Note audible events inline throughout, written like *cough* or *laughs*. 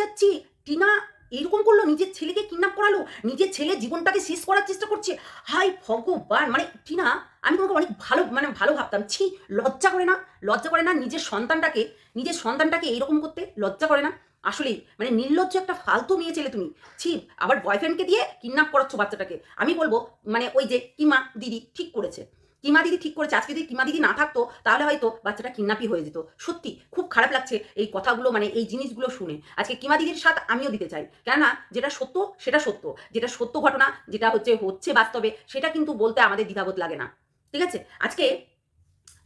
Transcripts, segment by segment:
যাচ্ছি। টিনা, এরকম করল, নিজের ছেলেকে কিডন্যাপ করালো, নিজের ছেলে জীবনটাকে শেষ করার চেষ্টা করছে। হাই ভগবান! মানে টিনা, আমি তোমাকে অনেক ভালো মানে ভালো ভাবতাম। ছি, লজ্জা করে না, লজ্জা করে না নিজের সন্তানটাকে নিজের সন্তানটাকে এরকম করতে লজ্জা করে না। আসলেই মানে নির্লজ্জ একটা ফালতু মেয়ে ছেলে তুমি। ছি, আবার বয়ফ্রেন্ডকে দিয়ে কিডন্যাপ করাচ্ছ বাচ্চাটাকে। আমি বলব মানে ওই যে কিমা দিদি ঠিক করেছে। কিমা দিদি ঠিক করেছে, আজকে যদি কিমা দিদি না থাকতো, তাহলে হয়তো বাচ্চাটা কিডন্যাপি হয়ে যেত। সত্যি, খুব খারাপ লাগছে এই কথাগুলো মানে এই জিনিসগুলো শুনে। আজকে কিমা দিদির সাথ আমিও দিতে চাই। কেননা যেটা সত্য, সেটা সত্য। যেটা সত্য ঘটনা, যেটা হচ্ছে হচ্ছে বাস্তবে, সেটা কিন্তু বলতে আমাদের দ্বিধাবোধ লাগে না। ঠিক আছে? আজকে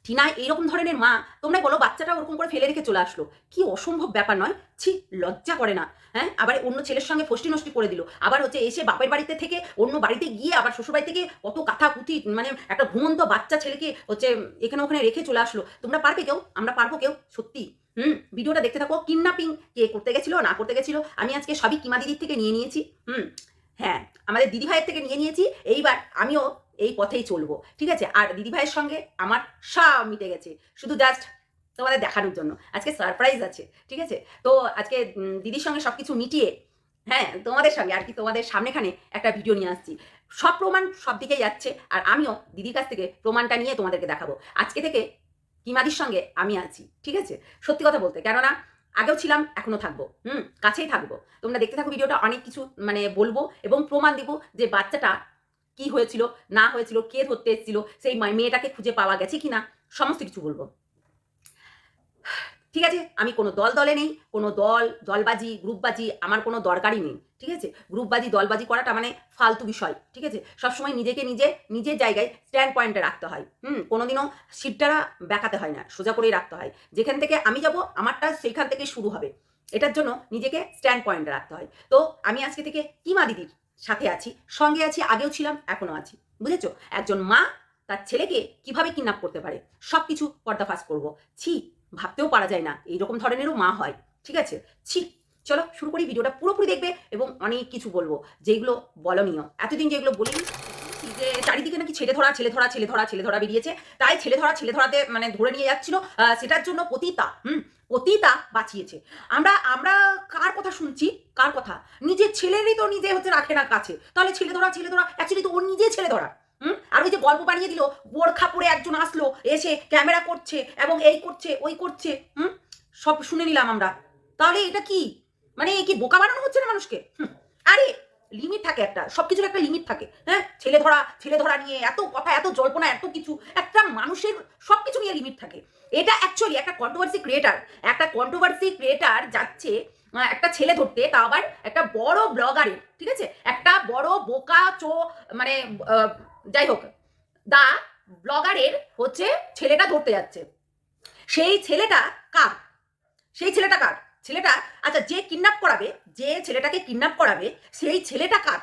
টিনা এইরকম ধরনের মা তোমরা বলো বাচ্চাটা ওরকম করে ফেলে রেখে চলে আসলো। কি অসম্ভব ব্যাপার নয়? ছি, লজ্জা করে না। হ্যাঁ আবার অন্য ছেলের সঙ্গে ফষ্টি নষ্টি করে দিল। আবার হচ্ছে এসে বাপের বাড়িতে থেকে অন্য বাড়িতে গিয়ে আবার শ্বশুর বাড়ি থেকে কত কাঁথা কুথি মানে একটা ঘুমন্ত বাচ্চা ছেলেকে হচ্ছে এখানে ওখানে রেখে চলে আসলো। তোমরা পারবে কেউ? আমরা পারব কেউ? সত্যি। হুম, ভিডিওটা দেখতে থাকো। কিডন্যাপিং। কে করতে গেছিল, না করতে গেছিল, আমি আজকে সবই কিমা দিদির থেকে নিয়ে নিয়েছি। হুম হ্যাঁ আমাদের দিদি ভাইয়ের থেকে নিয়ে নিয়েছি। এইবার আমিও এই পথেই চলবো, ঠিক আছে? আর দিদিভাইয়ের সঙ্গে আমার সব মিটে গেছে, শুধু জাস্ট তোমাদের দেখানোর জন্য। আজকে সারপ্রাইজ আছে, ঠিক আছে? তো আজকে দিদির সঙ্গে সব কিছু মিটিয়ে হ্যাঁ তোমাদের সঙ্গে আর কি তোমাদের সামনেখানে একটা ভিডিও নিয়ে আসছি। সব প্রমাণ সব দিকেই যাচ্ছে, আর আমিও দিদির কাছ থেকে প্রমাণটা নিয়ে তোমাদেরকে দেখাবো। আজকে থেকে কিমাদির সঙ্গে আমি আছি, ঠিক আছে? সত্যি কথা বলতে, কেননা আগেও ছিলাম এখনও থাকব, হুম? কাছেই থাকব। তোমরা দেখতে থাকো, ভিডিওটা অনেক কিছু মানে বলব এবং প্রমাণ দিব যে বাচ্চাটা কি হয়েছিল, না হয়েছিল, কে ধরতে এসেছিল, সেই মেয়েটাকে খুঁজে পাওয়া গেছে কিনা, সমস্ত কিছু বলব। ঠিক আছে? আমি কোনো দল দলে নেই, কোনো দল, দলবাজি, গ্রুপবাজি, আমার কোনো দরকারই নেই, ঠিক আছে? গ্রুপবাজি, দলবাজি করাটা মানে ফালতু বিষয়, ঠিক আছে? সবসময় নিজেকে নিজে নিজের জায়গায় স্ট্যান্ড পয়েন্টে রাখতে হয়, হুম? কোনোদিনও সিটটারা বেঁকাতে হয় না, সোজা করেই রাখতে হয়। যেখান থেকে আমি যাব, আমারটা সেইখান থেকে শুরু হবে। এটার জন্য নিজেকে স্ট্যান্ড পয়েন্টে রাখতে হয়। তো আমি আজকে থেকে কিমা দিদির? সাথে আছি, সঙ্গে আছি, আগেও ছিলাম, এখনও আছি। বুঝেছ? একজন মা তার ছেলেকে কীভাবে কিডন্যাপ করতে পারে? সব কিছু পর্দাফাস করব। ছি, ভাবতেও পারা যায় না, এইরকম ধরনেরও মা হয়, ঠিক আছে? ছি, চলো শুরু করি, ভিডিওটা পুরোপুরি দেখবে এবং অনেক কিছু বলব, যেগুলো বলনীয়। এতদিন যেগুলো বলিনি যে চারিদিকে নাকি ছেলে ধরা ছেলে ধরা ছেলে ধরা ছেলে ধরা বেরিয়েছে। তাই ছেলে ধরা, ছেলে ধরাতে মানে ধরে নিয়ে যাচ্ছিল। সেটার জন্য পতিতা, হুম, পতিতা বাঁচিয়েছে। আমরা আমরা কার কথা শুনছি? কার কথা? নিজের ছেলেরই তো নিজে হচ্ছে রাখে না কাছে। তাহলে ছেলে ধরা ছেলে ধরা অ্যাকচুয়ালি তো ওর নিজে ছেলে ধরা, হুম? আর ওই যে গল্প বানিয়ে দিল, বোরখা পরে একজন আসলো, এসে ক্যামেরা করছে এবং এই করছে, ওই করছে, হুম? সব শুনে নিলাম আমরা। তাহলে এটা কি? মানে কি বোকা বানানো হচ্ছে না মানুষকে? আরে লিমিট থাকে একটা সব কিছুর একটা লিমিট থাকে। হ্যাঁ? ছেলে ধরা ছেলে ধরা নিয়ে এত কথা, এত জল্পনা, এত কিছু, একটা মানুষের সব কিছু নিয়ে লিমিট থাকে। এটা অ্যাকচুয়ালি একটা কন্ট্রোভার্সি ক্রিয়েটার একটা কন্ট্রোভার্সি ক্রিয়েটার যাচ্ছে একটা ছেলে ধরতে, তা আবার একটা বড় ব্লগারের ঠিক আছে? একটা বড় বোকা চো মানে যাই হোক, দা ব্লগারের হচ্ছে ছেলেটা ধরতে যাচ্ছে। সেই ছেলেটা কার? সেই ছেলেটা কার? ছেলেটা আচ্ছা যে কিডন্যাপ করাবে, যে ছেলেটাকে কিডন্যাপ করাবে, সেই ছেলেটা কার?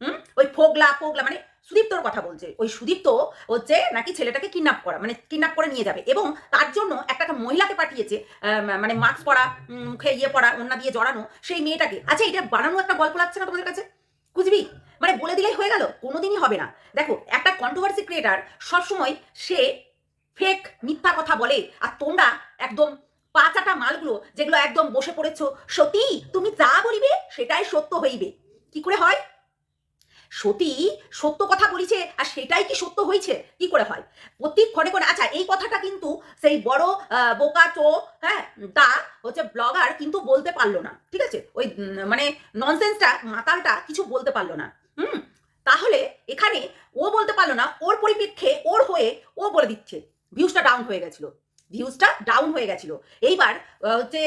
হুম? ওই ফোগলা ফোগলা মানে সুদীপ্তর কথা বলছে। ওই সুদীপ্ত হচ্ছে নাকি ছেলেটাকে কিডন্যাপ করা মানে কিডন্যাপ করে নিয়ে যাবে। এবং তার জন্য একটা একটা মহিলাকে পাঠিয়েছে মানে মাস্ক পরা মুখে ইয়ে পরা ওন্না দিয়ে জড়ানো সেই মেয়েটাকে। আচ্ছা এটা বানানো একটা গল্প লাগছে না তোমাদের কাছে? বুঝবি মানে বলে দিলেই হয়ে গেল, কোনোদিনই হবে না। দেখো, একটা কন্ট্রোভার্সি ক্রিয়েটার সবসময় সে ফেক মিথ্যা কথা বলে, আর তোমরা একদম পাঁচাটা মালগুলো যেগুলো একদম বসে পড়েছো, সতী, তুমি যা বলিবে সেটাই সত্য হইবে। কি করে হয়? সতী সত্য কথা বলিছে আর সেটাই কি সত্য হয়েছে কি করে হয়? প্রতি ক্ষণে ক্ষণে আচ্ছা এই কথাটা কিন্তু সেই বড় বোকা চো হ্যাঁ তা হচ্ছে ব্লগার কিন্তু বলতে পারল না, ঠিক আছে? ওই মানে ননসেন্সটা মাতালটা কিছু বলতে পারল না, হুম? তাহলে এখানে ও বলতে পারল না, ওর পরিপ্রেক্ষে ওর হয়ে ও বলে দিচ্ছে ভিউজটা ডাউন হয়ে গেছিল। ভিউজটা ডাউন হয়ে গেছিল। এইবার হচ্ছে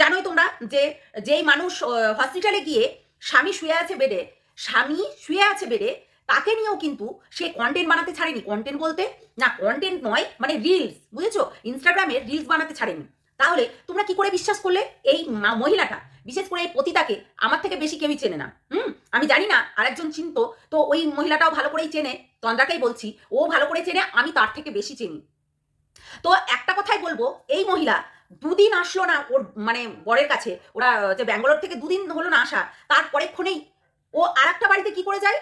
জানোই তোমরা যে, যেই মানুষ হসপিটালে গিয়ে স্বামী শুয়ে আছে বেডে স্বামী শুয়ে আছে বেডে তাকে নিয়েও কিন্তু সে কন্টেন্ট বানাতে ছাড়েনি। কন্টেন্ট বলতে, না কন্টেন্ট নয় মানে রিলস বুঝেছ? ইনস্টাগ্রামে রিলস বানাতে ছাড়েনি। তাহলে তোমরা কি করে বিশ্বাস করলে? এই মহিলাটা, বিশেষ করে এই পতিতাকে আমার থেকে বেশি কেউই চেনে না। হুম? আমি জানি না, আরেকজন চিনত, তো ওই মহিলাটাও ভালো করেই চেনে। তন্দ্রাকেই বলছি, ও ভালো করে চেনে, আমি তার থেকে বেশি চিনি। তো একটা কথাই বলব, এই মহিলা দুদিন আসলো না ওর মানে বরের কাছে, ওরা যে ব্যাঙ্গালোর থেকে দুদিন হলো না আসা তারপরে ক্ষণেই ও আর একটা বাড়িতে কি করে যায়?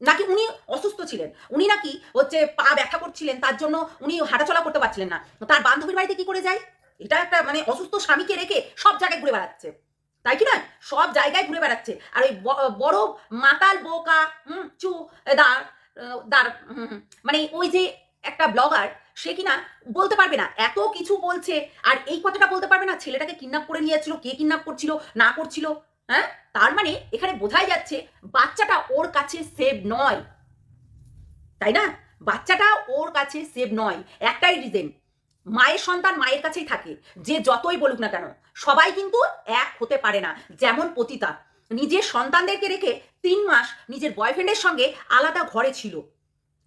নাকি উনি অসুস্থ ছিলেন? উনি নাকি হচ্ছে পা ব্যথা করছিলেন, তার জন্য উনি হাঁটাচলা করতে পারছিলেন না। তার বান্ধবীর বাড়িতে কি করে যায়? এটা একটা মানে অসুস্থ স্বামীকে রেখে সব জায়গায় ঘুরে বেড়াচ্ছে। তাই কি নয়? সব জায়গায় ঘুরে বেড়াচ্ছে। আর ওই বড় মাতাল বোকা, হুম, চু দাঁড় দাঁড় মানে ওই যে একটা ব্লগার সে কিনা বলতে পারবে না। এত কিছু বলছে। আর এই কথাটা বলতে পারবে না, ছেলেটাকে কিডন্যাপ করে নিয়ে যাচ্ছিল, কে কিডন্যাপ করছিল, না করছিল হ্যাঁ? তার মানে এখানে বোঝাই যাচ্ছে, বাচ্চাটা ওর কাছে সেভ নয়। তাই না? বাচ্চাটা ওর কাছে সেভ নয়। একটাই রিজেন মায়ের সন্তান মায়ের কাছেই থাকে, যে যতই বলুক না কেন, সবাই কিন্তু এক হতে পারে না, যেমন পতিতা। নিজের সন্তানদেরকে রেখে তিন মাস নিজের বয়ফ্রেন্ডের সঙ্গে আলাদা ঘরে ছিল।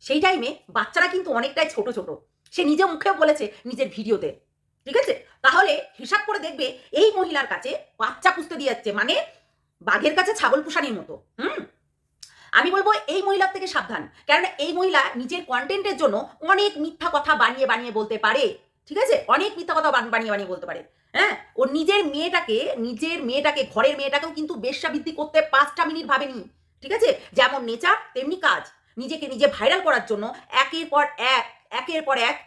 সেই টাইমে বাচ্চারা কিন্তু অনেকটাই ছোট ছোট। সে নিজে মুখেও বলেছে নিজের ভিডিওতে। ঠিক আছে? তাহলে হিসাব করে দেখবে এই মহিলার কাছে বাচ্চা পুষতে দিয়ে যাচ্ছে মানে বাঘের কাছে ছাগল পুষানির মতো। হুম? আমি বলব এই মহিলার থেকে সাবধান। কেননা এই মহিলা নিজের কন্টেন্টের জন্য অনেক মিথ্যা কথা বানিয়ে বানিয়ে বলতে পারে। ঠিক আছে? অনেক মিথ্যা কথা বান- বানিয়ে বানিয়ে বলতে পারে। হ্যাঁ? ও নিজের মেয়েটাকে নিজের মেয়েটাকে, ঘরের মেয়েটাকেও কিন্তু বেশ্যাবৃত্তি করতে পাঁচটা মিনিট ভাবেনি। ঠিক আছে? যেমন নেচার, তেমনি কাজ। নিজেকে নিজে ভাইরাল করার জন্য একের পর এক একের পর এক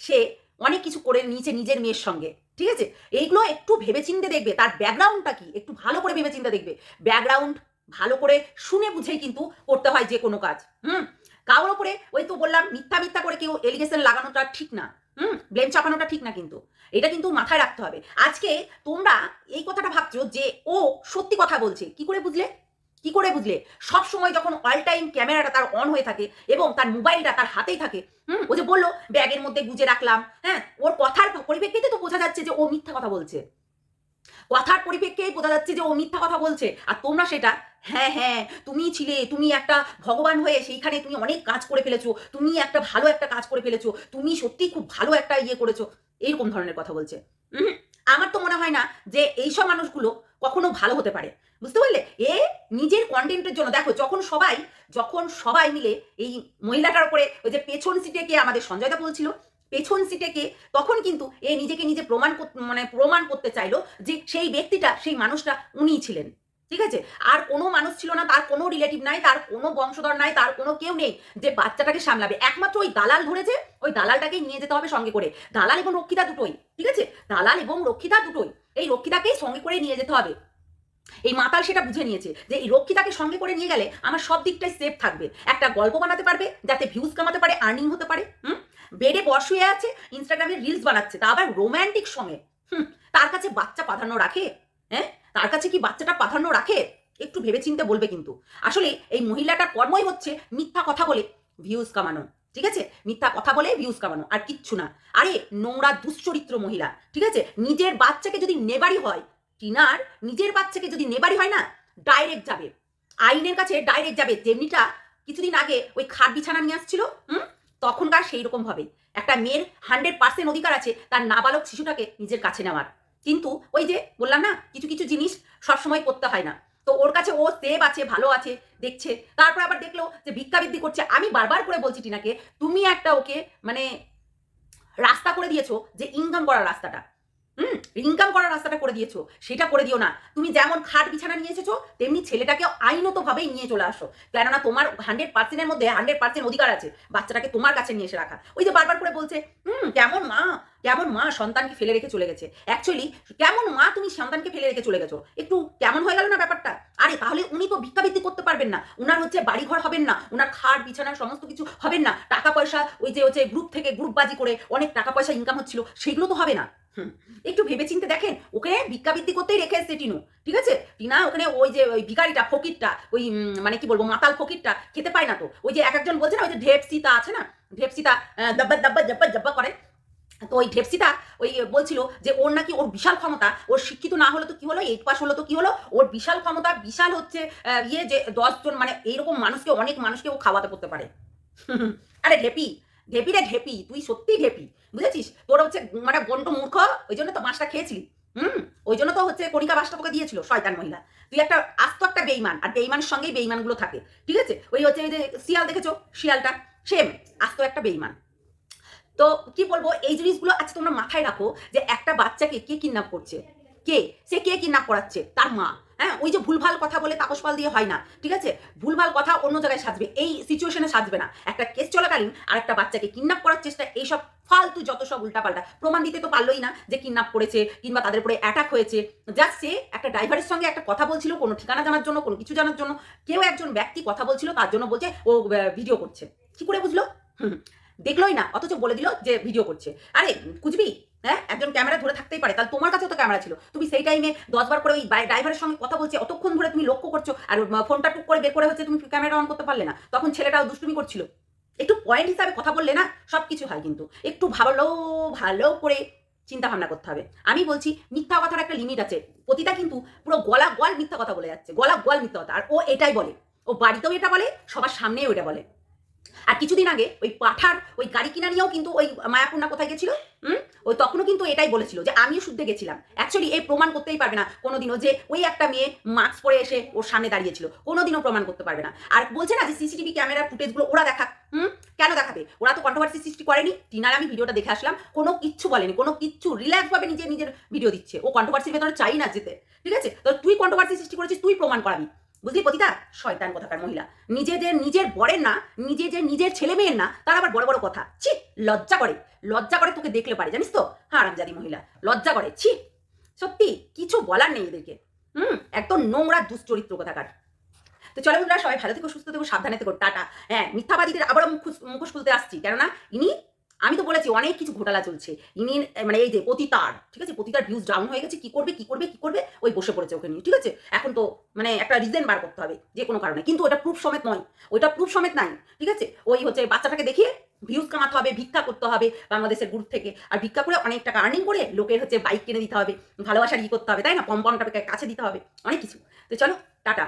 সে অনেক কিছু করে নিয়েছে নিজের মেয়ের সঙ্গে, ঠিক আছে? এইগুলো একটু ভেবেচিন্তে দেখবে, তার ব্যাকগ্রাউন্ডটা কি? একটু ভালো করে ভেবেচিন্তে দেখবে। ব্যাকগ্রাউন্ড ভালো করে শুনে বুঝেই কিন্তু করতে হয় যে কোনো কাজ, হুম? কারোর ওপরে ওই তো বললাম, মিথ্যা মিথ্যা করে কেউ এলিগেশন লাগানোটা ঠিক না, হুম? ব্লেম চাপানোটা ঠিক না কিন্তু। এটা কিন্তু মাথায় রাখতে হবে। আজকে তোমরা এই কথাটা ভাবছ যে ও সত্যি কথা বলছে, কি করে বুঝলে? কি করে বুঝলে? সব সময় যখন অল টাইম ক্যামেরাটা তার অন হয়ে থাকে এবং তার মোবাইলটা তার হাতেই থাকে, হুম? ও যে বলল, ব্যাগের মধ্যে গুজে রাখলাম হ্যাঁ? ওর কথার পরিপ্রেক্ষিতে তো বোঝা যাচ্ছে যে ও মিথ্যা কথা বলছে। কথার পরিপ্রেক্ষিতেই বোঝা যাচ্ছে যে ও মিথ্যা কথা বলছে। আর তোমরা সেটা হ্যাঁ হ্যাঁ তুমি ছিলে, তুমি একটা ভগবান হয়ে সেইখানে তুমি অনেক কাজ করে ফেলেছো, তুমি একটা ভালো একটা কাজ করে ফেলেছো, তুমি সত্যি খুব ভালো একটা ইয়ে করেছ এইরকম ধরনের কথা বলছে। আমার তো মনে হয় না যে এইসব মানুষগুলো কখনো ভালো হতে পারে। বুঝতে পারলে? এ নিজের কন্টেন্টের জন্য, দেখো, যখন সবাই যখন সবাই মিলে এই মহিলাটার উপরে, ওই যে পেছন সিটে কে আমাদের সঞ্জয়দা বলছিল, পেছন সিটে কে, তখন কিন্তু এ নিজেকে নিজে প্রমাণ মানে প্রমাণ করতে চাইলো যে সেই ব্যক্তিটা, সেই মানুষটা উনিই ছিলেন। ঠিক আছে? আর কোনো মানুষ ছিল না, তার কোনো রিলেটিভ নাই, তার কোনো বংশধর নাই, তার কোনো কেউ নেই যে বাচ্চাটাকে সামলাবে। একমাত্র ওই দালাল ধরেছে, ওই দালালটাকেই নিয়ে যেতে হবে সঙ্গে করে। দালাল এবং রক্ষিতা দুটোই, ঠিক আছে? দালাল এবং রক্ষিতা দুটোই, এই রক্ষিতাকেই সঙ্গে করে নিয়ে যেতে হবে। এই মাতাল সেটা বুঝে নিয়েছে যে এই রক্ষিতাকে সঙ্গে করে নিয়ে গেলে আমার সব দিকটাই সেফ থাকবে। একটা গল্প বানাতে পারবে, যাতে ভিউজ কামাতে পারে আর্নিং হতে পারে, হুম? বেডে বস হয়ে আছে ইনস্টাগ্রামে রিলস বানাচ্ছে, তা আবার রোম্যান্টিক সঙ্গে হুম, তার কাছে বাচ্চা প্রাধান্য রাখে? হ্যাঁ? তার কাছে কি বাচ্চাটা প্রাধান্য রাখে? একটু ভেবেচিন্তে বলবে কিন্তু। আসলে এই মহিলাটার কর্মই হচ্ছে মিথ্যা কথা বলে ভিউজ কামানো, ঠিক আছে? মিথ্যা কথা বলে ভিউজ কামানো, আর কিচ্ছু না। আরে নোংরা দুশ্চরিত্র মহিলা, ঠিক আছে? নিজের বাচ্চাকে যদি নেবারই হয় টিনার নিজের বাচ্চাকে যদি নেবারই হয় না ডাইরেক্ট যাবে। আইনের কাছে ডাইরেক্ট যাবে। যেমনিটা কিছুদিন আগে ওই খাট বিছানা নিয়ে আসছিল, হুম? তখনকার সেই রকম ভাবে একটা মেয়ের হান্ড্রেড পার্সেন্ট অধিকার আছে তার নাবালক শিশুটাকে নিজের কাছে নেওয়ার। কিন্তু ওই যে বললাম না, কিছু কিছু জিনিস সবসময় করতে হয় না। তো ওর কাছে ও সেভ আছে, ভালো আছে, দেখছে। তারপর আবার দেখল যে ভিক্ষাবৃত্তি করছে। আমি বারবার করে বলছি টিনাকে, তুমি একটা ওকে মানে রাস্তা করে দিয়েছ যে ইনকাম করার রাস্তাটা। হুম ইনকাম করার রাস্তাটা করে দিয়েছ, সেটা করে দিও না। তুমি যেমন খাট বিছানা নিয়ে এসেছ, তেমনি ছেলেটাকে আইনতভাবেই নিয়ে চলে আসো। কেননা তোমার হান্ড্রেড পার্সেন্টের মধ্যে হান্ড্রেড পার্সেন্ট অধিকার আছে, বাচ্চাটাকে তোমার কাছে নিয়ে এসে রাখা। ওই যে বারবার করে বলছে, হুম, কেমন মা? কেমন মা সন্তানকে ফেলে রেখে চলে গেছে? অ্যাকচুয়ালি কেমন মা তুমি সন্তানকে ফেলে রেখে চলে গেছো? একটু কেমন হয়ে গেল না ব্যাপারটা? আরে, তাহলে উনি তো ভিক্ষাবৃত্তি করতে পারবেন না। উনার হচ্ছে বাড়িঘর হবেন না, উনার খাট, বিছানা, সমস্ত কিছু হবেন না। টাকা পয়সা, ওই যে হচ্ছে গ্রুপ থেকে গ্রুপবাজি করে অনেক টাকা পয়সা ইনকাম হচ্ছিল, সেগুলো তো হবে না। একটু ভেবেচিন্তে দেখেন ওকে ভিক্ষাবৃত্তি করতেই রেখে এসছে টিনু ঠিক আছে? টিনা ওখানে ওই যে ওই ভিখারিটা ফকিরটা ওই মানে কি বলব মাতাল ফকিরটা খেতে পায় না তো। ওই যে এক একজন বলছে না ওই যে ঢেপসিতা আছে না? ঢেপসিতা আহ, দাব্বা দাব্বা জব্বা জব্বা করে। তো ওই ঢেপসিতা ওই বলছিল যে ওর নাকি ওর বিশাল ক্ষমতা ওর শিক্ষিত না হলে তো কি হলো এইট পাস হলো তো কি হলো? ওর বিশাল ক্ষমতা বিশাল হচ্ছে ইয়ে যে দশজন মানে এইরকম মানুষকে অনেক মানুষকে ও খাওয়াতে করতে পারে। *laughs* আরে ঢেপি ঢেপি রে ঢেপি তুই সত্যি ঢেপি বুঝেছিস? তোর হচ্ছে মানে গন্ড মূর্খ, ওই জন্য তো মাছটা খেয়েছিলি। হুম? ওই জন্য তো হচ্ছে কণিকা বাসটা তোকে দিয়েছিল, শয়তান মহিলা। তুই একটা আস্ত একটা বেইমান, আর বেইমানের সঙ্গেই বেইমানগুলো থাকে, ঠিক আছে? ওই হচ্ছে ওই যে শিয়াল দেখেছ? শিয়ালটা, সেম, আস্ত একটা বেইমান। তো কি বলব, এই জিনিসগুলো আচ্ছা তোমরা মাথায় রাখো যে একটা বাচ্চাকে কে কিডন্যাপ করছে? কে? সে কে কিডন্যাপ করাচ্ছে? তার মা। হ্যাঁ ওই যে ভুলভাল কথা বলে তাপস পাল দিয়ে হয় না ঠিক আছে? ভুলভাল কথা অন্য জায়গায় সাজবে এই সিচুয়েশনে সাজবে না। একটা কেস চলাকালীন আর একটা বাচ্চাকে কিডন্যাপ করার চেষ্টা এইসব ফালতু যত সব উল্টাপাল্টা প্রমাণ দিতে তো পারলোই না যে কিডন্যাপ করেছে কিংবা তাদের উপরে অ্যাটাক হয়েছে। জাস্ট সে একটা ড্রাইভারের সঙ্গে একটা কথা বলছিল কোনো ঠিকানা জানার জন্য কোনো কিছু জানার জন্য কেউ একজন ব্যক্তি কথা বলছিল তার জন্য বলছে ও ভিডিও করছে। কি করে বুঝলো? হুম, দেখলোই না অথচ বলে দিল যে ভিডিও করছে। আরে কুচবি হ্যাঁ? একজন ক্যামেরা ধরে থাকতেই পারে। তাহলে তোমার কাছেও তো ক্যামেরা ছিল। তুমি সেই টাইমে দশবার করে ওই ড্রাইভারের সঙ্গে কথা বলছে অতক্ষণ ধরে তুমি লক্ষ্য করছ আর ফোনটা টুক করে বের করে হচ্ছে তুমি ক্যামেরা অন করতে পারলে না। তখন ছেলেটাও দুষ্টুমি করছিল। একটু পয়েন্ট হিসাবে কথা বললে না সব কিছু হয় কিন্তু। একটু ভালো ভালো করে চিন্তা ভাবনা করতে হবে। আমি বলছি, মিথ্যা কথার একটা লিমিট আছে। প্রতিটা কিন্তু পুরো গলা গল মিথ্যা কথা বলে যাচ্ছে। গলা গল মিথ্যা কথা। আর ও এটাই বলে। ও বাড়িতেও এটা বলে, সবার সামনেও এটা বলে। আর কিছুদিন আগে ওই পাঠার ওই গাড়ি কিনা নিয়েও কিন্তু ওই মায়াপূর্ণা কোথায় গেছিল? হুম? ওই তখনও কিন্তু এটাই বলেছিল যে আমিও শুদ্ধে গেছিলাম। অ্যাকচুয়ালি এই প্রমাণ করতেই পারবে না কোনোদিনও যে ওই একটা মেয়ে মাস্ক পরে এসে ওর সামনে দাঁড়িয়েছিল। কোনোদিনও প্রমাণ করতে পারবে না। আর বলছে না যে সিসিটিভি ক্যামেরার ফুটেজগুলো ওরা দেখাক। হুম? কেন দেখাবে? ওরা তো কন্ট্রোভার্সি সৃষ্টি করেনি। টিনার আমি ভিডিওটা দেখে আসলাম। কোনো কিচ্ছু বলেনি। কোনো কিচ্ছু রিল্যাক্স ভাবে নিজে নিজের ভিডিও দিচ্ছে। ও কন্ট্রোভার্সির ভেতরে চাই না যেতে। ঠিক আছে? তো তুই কন্ট্রোভার্সি সৃষ্টি করেছিস, তুই প্রমাণ করাবি। বুঝলি পতিতা শয়তান কথাকার মহিলা। নিজেদের নিজের বরের না, নিজে যে নিজের ছেলে মেয়ের না, তার আবার বড় বড় কথা। ছি, লজ্জা করে। লজ্জা করে তোকে দেখলে পারে, জানিস তো? হারামজাদি মহিলা, লজ্জা করে। ছি। সত্যি, কিছু বলার নেই এদেরকে। হুম, একদম নোংরা, দুশ্চরিত্র কথাকার। তো চলো বন্ধুরা, সবাই ভালো থেকো, সুস্থ থেকো, সাবধানে থেকো, টাটা। হ্যাঁ মিথ্যাবাদীদের আবারও মুখ মুখোশ খুলতে আসছি। কেননা, ইনি আমি তো বলেছি অনেক কিছু ঘোটালা চলছে। ইনি মানে এই যে পতিতার, ঠিক আছে? পতিতার ভিউজ ডাউন হয়ে গেছে। কি করবে কি করবে কি করবে? ওই বসে পড়েছে ওকে নিয়ে, ঠিক আছে? এখন তো মানে একটা রিজন বার করতে হবে যে কোনো কারণে। কিন্তু ওটা প্রুফ সমেত নয়। ওইটা প্রুফ সমেত নাই, ঠিক আছে? ওই হচ্ছে বাচ্চাটাকে দেখিয়ে ভিউজ কামাতে হবে, ভিক্ষা করতে হবে বাংলাদেশের গ্রুপ থেকে। আর ভিক্ষা করে অনেক টাকা আর্নিং করে লোকের হচ্ছে বাইক কিনে দিতে হবে ভালোবাসার ই করতে হবে, তাই না? পম্পমটাকে কাছে দিতে হবে, অনেক কিছু। তো চলো, টাটা।